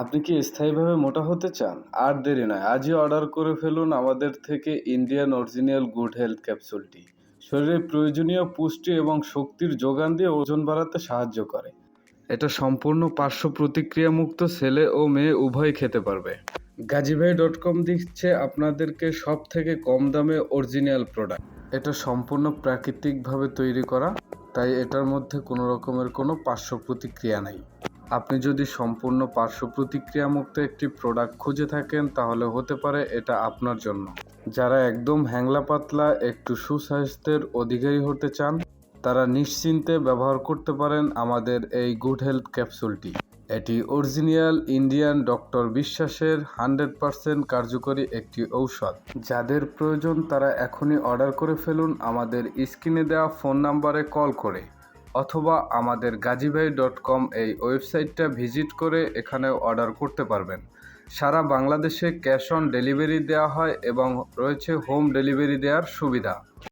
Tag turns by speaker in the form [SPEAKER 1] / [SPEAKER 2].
[SPEAKER 1] আপনি কি স্থায়ীভাবে মোটা হতে চান? আর দেরি নয়, আজই অর্ডার করে ফেলুন আমাদের থেকে ইন্ডিয়ান অরিজিনাল গুড হেলথ ক্যাপসুলটি। শরীরে প্রয়োজনীয় পুষ্টি এবং শক্তির যোগান দিয়ে ওজন বাড়াতে সাহায্য করে। এটা সম্পূর্ণ পার্শ্ব প্রতিক্রিয়া মুক্ত ছেলে ও মেয়ে উভয় খেতে পারবে। গাজীভাই ডট কম দিচ্ছে আপনাদেরকে সব থেকে কম দামে অরিজিনাল প্রোডাক্ট। এটা সম্পূর্ণ প্রাকৃতিকভাবে তৈরি করা, তাই এটার মধ্যে কোনো রকমের কোনো পার্শ্ব প্রতিক্রিয়া নাই। আপনি যদি সম্পূর্ণ পার্শ্ব প্রতিক্রিয়া মুক্ত একটি প্রোডাক্ট খুঁজে থাকেন, তাহলে হতে পারে এটা আপনার জন্য। যারা একদম হ্যাংলা পাতলা, একটু সুস্বাস্থ্যের অধিকারী হতে চান, তারা নিশ্চিন্তে ব্যবহার করতে পারেন আমাদের এই গুড হেলথ ক্যাপসুলটি। এটি অরিজিনাল ইন্ডিয়ান ডক্টর বিশ্বাসের হান্ড্রেড পারসেন্ট কার্যকরী একটি ঔষধ। যাদের প্রয়োজন, তারা এখনই অর্ডার করে ফেলুন আমাদের স্ক্রিনে দেওয়া ফোন নাম্বারে কল করে। অথবা আমাদের গাজীভাই ডট কম এই ওয়েবসাইটটা ভিজিট করে এখানে অর্ডার করতে পারবেন। সারা বাংলাদেশে ক্যাশ অন ডেলিভারি দেওয়া হয় এবং রয়েছে হোম ডেলিভারি দেওয়ার সুবিধা।